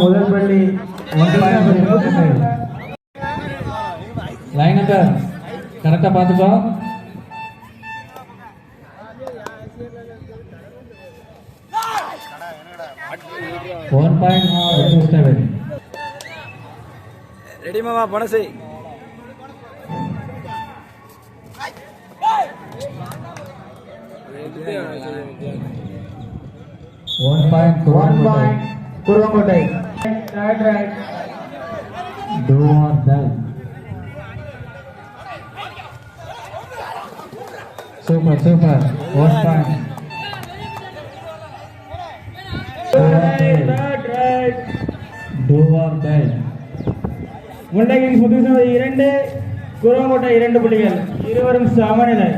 முதல் பள்ளி line number கரெக்டாக பார்த்துக்கோ. ஒன் பாயிண்ட் செவன் ரெடி மாமா? பணம் செய் one point one point Kuruvangottai dull super super one point right right do or die Mullaigiri Muthukrishna இரண்டு குருவங்கோட்டை இரண்டு புள்ளிகள். இருவரும் சமநிலை.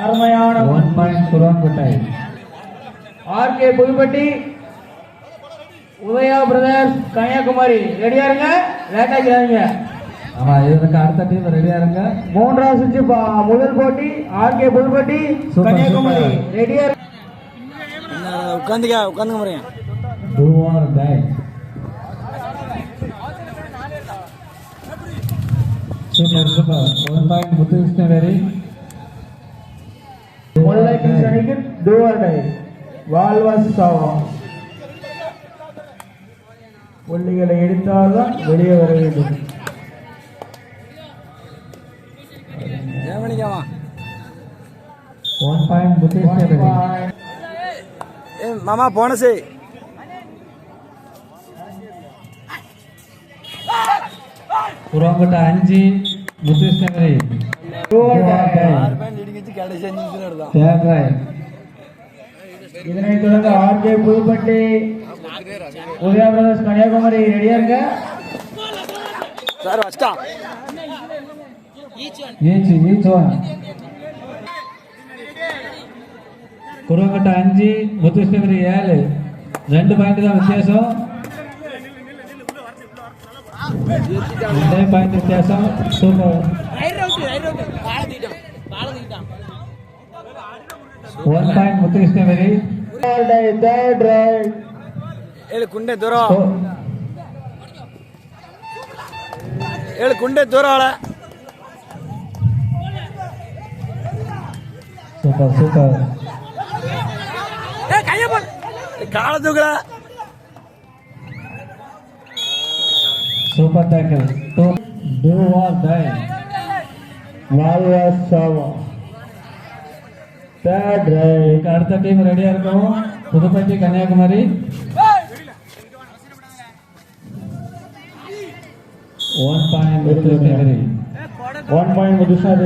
அருமையான one point Kuruvanpettai RK Pudupatti Udaya brothers Kanniyakumari. ரெடியா இருங்க? லேட்டா செய்யாதீங்க ஆமா இதுக்கு அடுத்த டீம் ரெடியா இருங்க. மூன்றாவது சுற்று பா- முதல் போட்டி ஆர்கே புதுப்பட்டி கன்னியாகுமரி. ரெடியா உட்காந்துக்க உட்காந்துக்க முறையா or die super super one point Muthukrishnaveri சனிக்கு டூவர்டை வால்வாஸ் சாவம் புள்ளிகளை எடுத்தால்தான் வெளியே வர வேண்டும். ஒன் பாயிண்ட் மாமா போன செய். குருவான்பேட்டை அஞ்சு முத்துகிருஷ்ணவேரி ஆறு பாயிண்ட் இடிக்கிச்சு கடைசி அஞ்சு நிமிஷம் எடுத்தான் தேர்ட் ரைட் இதனைத் தொடர்ந்து ஆர்கே புதுப்பட்டி உதயா பிரதர்ஸ் கன்னியாகுமரி ரெடியா இருங்க சார் வச்சிட்டான் ஈச் ஈச் ஒன் குருவங்கட்ட அஞ்சு முத்துகிருஷ்ணகிரி ஏழு ரெண்டு பாயிண்ட் தான் வித்தியாசம் ரெண்டே பாயிண்ட் வித்தியாசம் super one Muthukrishnagiri third right ஏழு குண்டே தூரம். ஏழு குண்டே தூரம் ஆள. சூப்பர் சூப்பர் கால தூக்கல super tackle two do or die வால்வாஸ் சாவம் தேர்ட் ரைட் அடுத்த டீம் ரெடியா இருக்கும். Pudupatti Kanniyakumari. One point Muthukrishnagiri one point முதுசாரி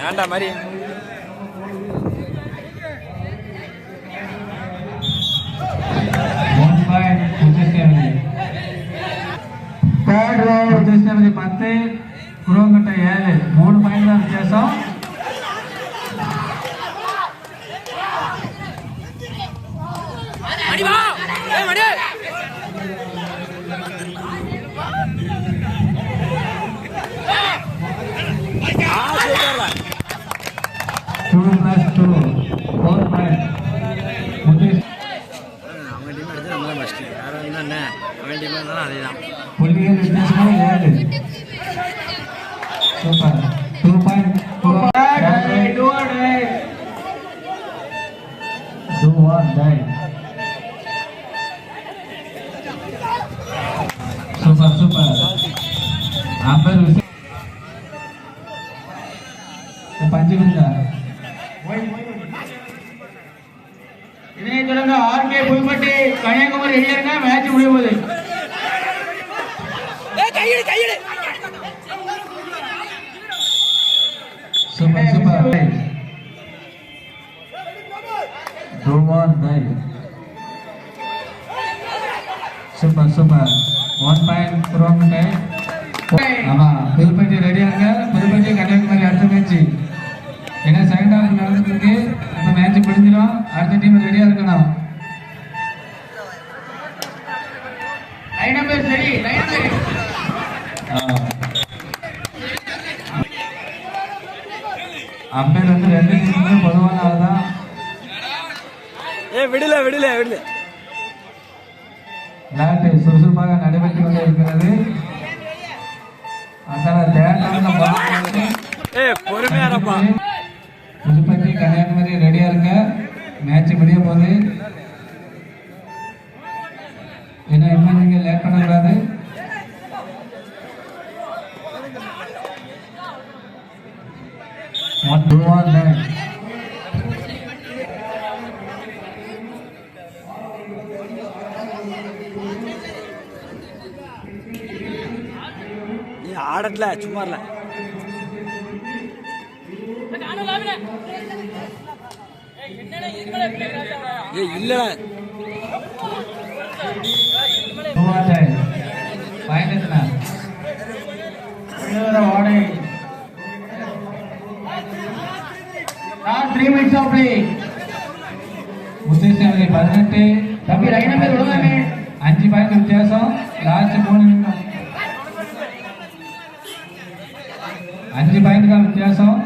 வேண்டாம் மாதிரி one point Muthukrishnagiri third right Muthukrishnagiri பத்து குருவங்கட்டை ஏழு. மூணு பாயிண்ட் தான் புள்ளிகள் ஏழு super two point do or die super super amber பஞ்சு இதனைத் தொடர்ந்து ஆர்கே புதுப்பட்டி கன்னியாகுமரி ரெடியா மேட்ச் முடிய போகுது super super two super super one point குரோங்கிட்ட ஆமா புதுப்பட்டி ரெடியா புதுப்பட்டி கன்னியாகுமரி அடுத்த மேட்ச் ஏன்னா செகண்ட் ஹாஃப் நடந்துட்டு இருக்கு இப்போ மேட்ச் முடிஞ்சிடும் அடுத்த டீம் ரெடியா இருக்கணும் விடல விடல விடல. விளையாட்டு சுறுசுறுப்பாக நடைபெற்று கொண்டு இருக்கிறது. பொறுமையா இருப்பா. புதுப்பட்டி கன்னியாகுமரி ரெடியா இருக்க. மேட்ச் முடிய போகுது. ஏன்னா இன்னும் நீங்க லேட் பண்ணக்கூடாது. ஆர் லேட் நீ ஆடல சும்மா இல்ல ஏ இல்லடா டூ ஆர் லேட் பாயிண்ட் எத்தனை ஓடை லாஸ்ட் த்ரீ சும்மா இல்ல. பிளே முத்துசாமி பதினெட்டு. தம்பி லைன் நம்பர் விடுவாங்க அஞ்சு பாயிண்ட் வித்தியாசம். லாஸ்ட் மூணு நிமிடம் அஞ்சு பாயிண்ட் தான் வித்தியாசம்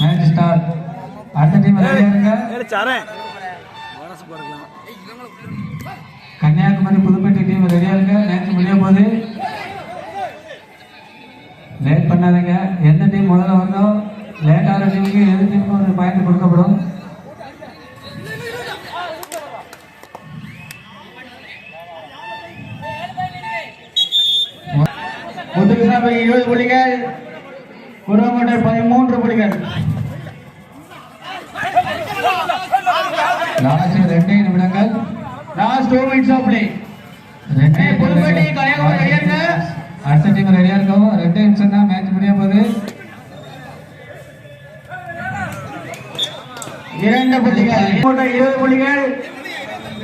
மேட்ச் ஸ்டார்ட் அடுத்த டீம் ரெடியா கன்னியாகுமரி புதுப்பேட்டை டீம் ரெடியா இருங்க மேட்ச் முடிய போகுது லேட் பண்ணாதீங்க எந்த டீம் முதல்ல வருதோ லேட் ஆகிற டீமுக்கு எது டீமுக்கு ஒரு பாயிண்ட் கொடுக்கப்படும் முத்துகிருஷ்ணாபுரி இருபது புள்ளிகள் குருவங்கோட்டை பதிமூன்று புள்ளிகள். லாஸ்ட் ரெண்டே நிமிடங்கள். Last two minutes of play ரெண்டே புதுப்பேட்டை, கன்னியாகுமரி ரெடியா இருங்க. அடுத்த டீம் ரெடியா இருக்கவும் ரெண்டே நிமிஷம் தான் மேட்ச் முடிய போகுது. இரண்டு புள்ளிகள். இருபது புள்ளிகள்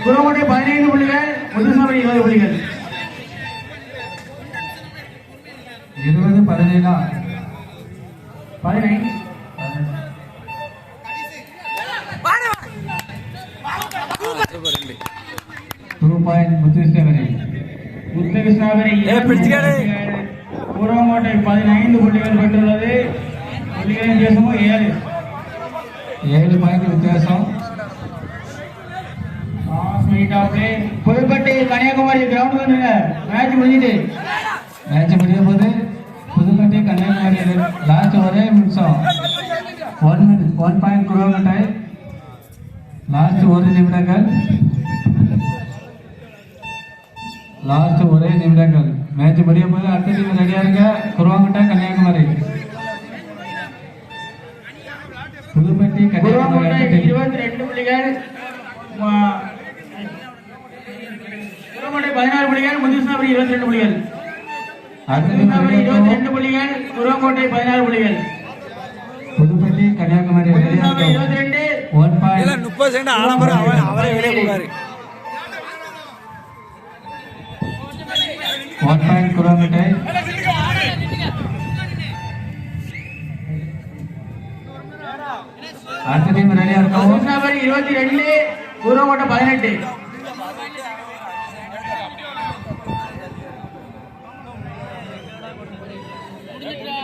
குருவங்கோட்டை பதினைந்து புள்ளிகள் முத்துகிருஷ்ணாபுரி இருபது புள்ளிகள். இருபது பதினேழா பதினைந்து சூப்பர் ரெண்டு டூ பாயிண்ட் முத்துகிருஷ்ணவரி முத்துகிருஷ்ணாபுரி ஏய், பிடிச்சுக்காடு. குருவங்கோட்டை பதினைந்து புள்ளிகள் பெற்றுள்ளது புள்ளிகளின் வித்தியாசமும் ஏழு ஏழு பாயிண்ட் வித்தியாசம் last minute of play Pudupatti Kanniyakumari ground வந்துருங்க மேட்ச் முடிஞ்சுது மேட்ச் முடிய போது புதுப்பட்டி கன்னியாகுமரி லாஸ்ட் ஒரே நிமிஷம் one one point Kuruvangattai last ஒரு நிமிடங்கள் லாஸ்ட் ஒரே நிமிடங்கள் மேட்ச் முடிய போது அடுத்த டீம் ரெடியா இருங்க குருவாங்கட்டை கன்னியாகுமரி புதுப்பட்டி கன்னியாகுமரி குருவங்கோட்டை அடுத்த team. இருபத்தி ரெண்டு புள்ளிகள் ம- குருவங்கோட்டை பதினாறு புள்ளிகள் முத்துகிருஷ்ணாபுரி இருபத்தி ரெண்டு புள்ளிகள் இருபத்தி. ரெண்டு புள்ளிகள் குருவங்கோட்டை பதினாறு புள்ளிகள் புதுப்பட்டி கன்னியாகுமரி இருபத்தி. ரெண்டு. ஒன் பாயிண்ட் முப்பது செகண்ட் அவன் அவரே வெளியே போகாரு ஒன் பாயிண்ட் குருவாங்கட்டை அடுத்த டீம் ரெடியா முத்துகிருஷ்ணாபுரி இருபத்தி ரெண்டு குருவங்கோட்டை பதினெட்டு. Good job.